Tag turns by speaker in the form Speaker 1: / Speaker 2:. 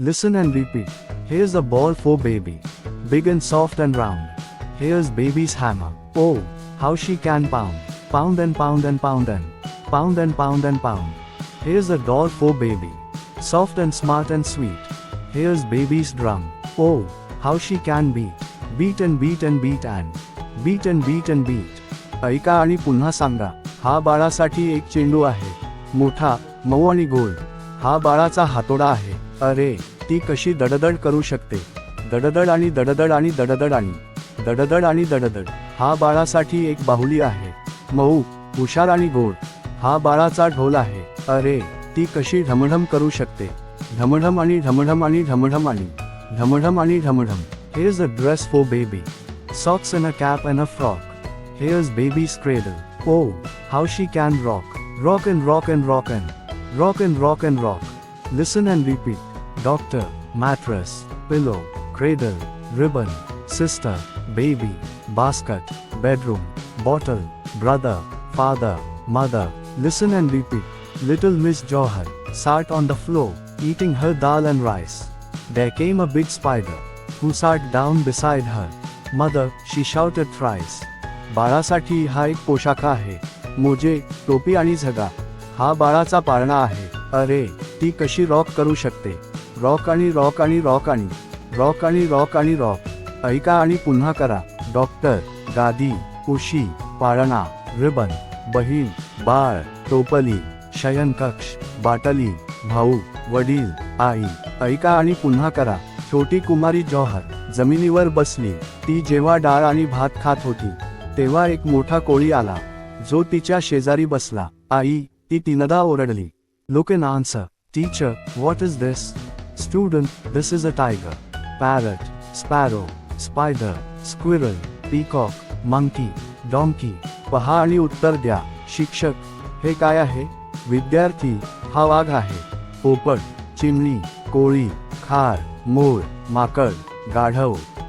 Speaker 1: Listen and repeat. Here's a ball for baby. Big and soft and round. Here's baby's hammer. Oh, how she can pound. Pound and pound and pound and pound and pound and pound. Here's a doll for baby. Soft and smart and sweet. Here's baby's drum. Oh, how she can beat. Beat and beat and beat and beat and beat and beat. ऐका आणि पुन्हा सांगा हा बाळासाठी एक चेंडू आहे मोठा मऊ आणि गोल हा बाळाचा हातोडा आहे. अरे ती कशी दडदड करू शकते? दडदड आणि दडदड आणि दडदड आणि. दडदड आणि दडदड. हा बाळासाठी एक बाहुली आहे. मऊ हुशार आणि गोड. हा बाळाचा ढोल आहे. अरे ती कशी ढमढम करू शकते? ढमढम आणि ढमढम आणि ढमढम आणि. ढमढम आणि ढमढम. Here's a dress for baby socks a cap and a frock he is baby cradle oh how she can rock rock and rock and rock and rock and rock and rock. Listen and repeat. Doctor, mattress, pillow, cradle, ribbon, sister, baby, basket, bedroom, bottle, brother, father, mother. Listen and repeat. Little Miss Johar sat on the floor, eating her dal and rice. There came a big spider, who sat down beside her. Mother, she shouted thrice. बाळासाठी हा एक पोशाख आहे मोजे टोपी आणि झगा हा बाळाचा पाळणा आहे. अरे ती कशी रॉक करू शकते? रॉक आणि रॉक आणि रॉक आणि रॉक आणि रॉक आणि रॉक. ऐका आणि पुन्हा करा. डॉक्टर गादी उशी पाळणा रिबन बहीण बाळ टोपली शयनकक्ष बाटली भाऊ वडील आई. ऐका आणि पुन्हा करा. छोटी कुमारी जौहर जमिनीवर बसली. ती जेव्हा डाळ आणि भात खात होती तेव्हा एक मोठा कोळी आला. जो तिच्या शेजारी बसला. आई ती तीनदा ओरडली. Look in answer teacher what is this student this is a tiger parrot sparrow spider squirrel peacock monkey donkey पहा आणि उत्तर द्या. शिक्षक हे काय आहे? विद्यार्थी हा वाघ आहे. पोपट चिमणी कोळी खार मोर माकड गाढव.